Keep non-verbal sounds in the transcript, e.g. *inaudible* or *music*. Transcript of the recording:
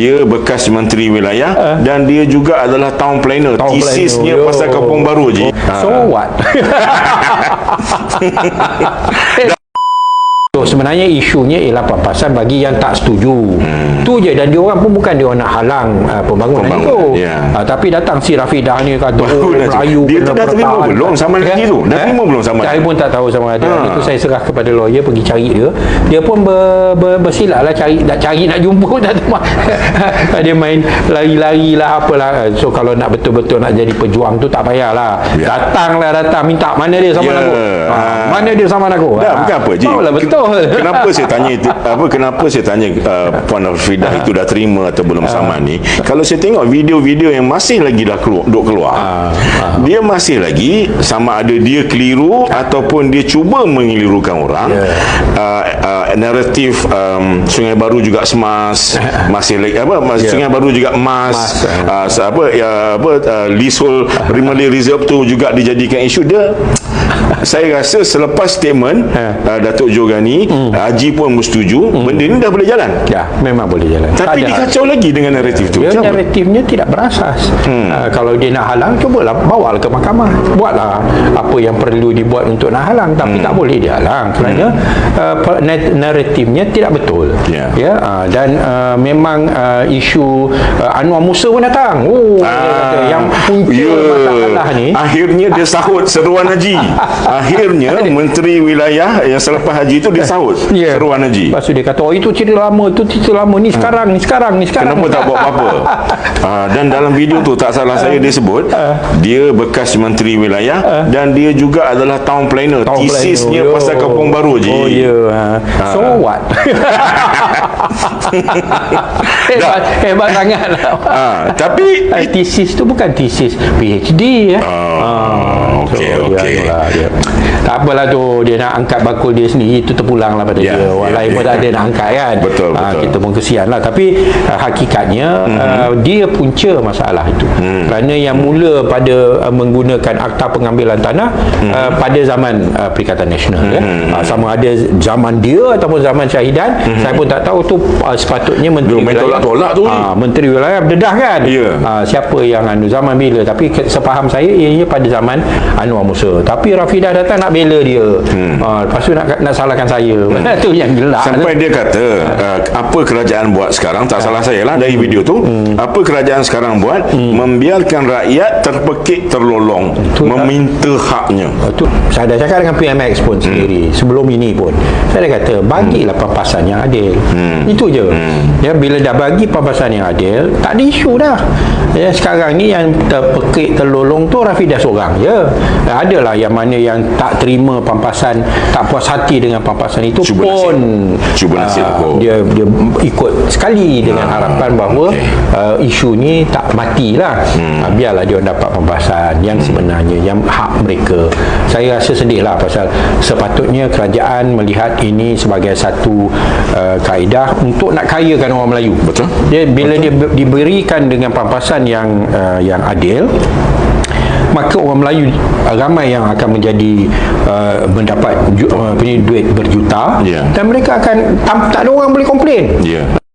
Dia bekas menteri wilayah dan dia juga adalah town planner. Town Tesisnya planner, pasal kampung baru je. So what? *laughs* *laughs* So, sebenarnya isunya ialah pampasan bagi yang tak setuju. Hmm. Tu je dan dia orang pun bukan dia nak halang uh, pembangunan, Pembangunan, itu. ya. Uh, tapi datang si Rafidah ni kata oh, Melayu dia tu dah terima pertahankan." belum sama lagi tu? Dah Eh? terima belum sama Saya pun tak tahu sama ada. Ha. Itu saya serah kepada lawyer pergi cari dia. Dia pun ber, ber, bersilap lah cari nak cari nak jumpa *laughs* tak tahu. *laughs* dia main lari-lari lah apalah. So kalau nak betul-betul nak jadi pejuang tu tak payahlah. Ya. Datanglah datang minta mana dia sama Ya. aku. Ha, mana dia sama aku. Dah, Ha. bukan apa je. Betul. *laughs* Kenapa saya tanya apa kenapa saya tanya uh, Puan Afridah itu dah terima atau belum saman ni? Kalau saya tengok video-video yang masih lagi dah keluar, duk keluar. Dia masih lagi sama ada dia keliru ataupun dia cuba mengelirukan orang. Uh, uh, naratif um, Sungai Baru juga semas, masih lagi apa mas, Sungai Baru juga emas. Uh, apa ya apa uh, leasehold primarily reserve tu juga dijadikan isu dia saya rasa selepas statement Ha. uh, Datuk Jogani hmm. Haji pun bersetuju hmm. benda ni dah boleh jalan Ya, memang boleh jalan. tapi ada. dikacau lagi dengan naratif tu Dia naratifnya tidak berasas. Hmm. Uh, kalau dia nak halang, cubalah bawa ke mahkamah. Buatlah apa yang perlu dibuat untuk nak halang. Tapi hmm. tak boleh dihalang kerana uh, per- na- naratifnya tidak betul. Ya. Ya, uh, dan uh, memang uh, isu uh, Anwar Musa pun datang. Oh, dia kata, yang punca ya. masalah ni akhirnya dia sahut seruan haji *laughs* akhirnya menteri wilayah yang selepas haji tu dia sahut Ya. seruan haji Lepas tu dia kata, oh itu cerita lama, itu cerita lama. Ni sekarang, ni sekarang, ni sekarang. Kenapa tak buat apa-apa? uh, *laughs* dan dalam video tu tak salah saya dia sebut dia bekas menteri wilayah dan dia juga adalah town planner. Town Tesisnya planner, pasal kampung baru je. Oh ya. Ha. So what? *laughs* hebat, hebat sangat lah. Ah, tapi Eh, tesis tu bukan tesis PhD ya. Ah, okey, so, okey. Dia, anulah dia. Tak apalah tu dia nak angkat bakul dia sendiri itu terpulang lah pada Ya, dia. Orang ya, lain ya. pun tak ada nak angkat kan. Betul, Ah, betul. kita pun kesian lah. Tapi uh, hakikatnya uh, dia punca masalah itu. Kerana yang mula pada uh, menggunakan akta pengambilan tanah uh, pada zaman uh, Perikatan Nasional ya. Ah, sama ada zaman dia ataupun zaman Syahidan, saya pun tak tahu tu uh, sepatutnya menteri Dia main tolak-tolak tu. Ah, menteri wilayah berdedah kan Ya. Ah, siapa yang anu zaman bila tapi sepaham saya ianya pada zaman Anwar Musa. Tapi Rafidah datang nak bela dia. Hmm. ah, lepas tu nak nak salahkan saya. Hmm. *laughs* tu yang gelak. Sampai dia kata uh, apa kerajaan buat sekarang tak salah saya lah dari video tu. Apa kerajaan sekarang buat? Membiarkan rakyat terpekik terlolong. Betul tak? meminta haknya. Ah, tu saya dah cakap dengan PMX pun sendiri sebelum ini pun. Saya dah kata bagilah pampasan yang adil. Itu je. Ya bila dah bagi pampasan yang adil tak ada isu dah. Ya sekarang ni yang terpekik terlolong tu Rafidah seorang ya adalah yang mana yang tak terima pampasan tak puas hati dengan pampasan itu Cuba pun nasib. Cuba nasib hukum. dia dia ikut sekali dengan harapan bahawa okey. uh, isu ni tak matilah hmm. uh, biarlah dia dapat pembahasan yang sebenarnya yang hak mereka saya rasa sedih lah pasal sepatutnya kerajaan melihat ini sebagai satu uh, kaedah untuk nak kayakan orang Melayu Betul. dia bila dia be- diberikan dengan pampasan yang uh, yang adil maka orang Melayu uh, ramai yang akan menjadi uh, mendapat uh, duit berjuta Ya. dan mereka akan tam, tak ada orang boleh komplain Ya.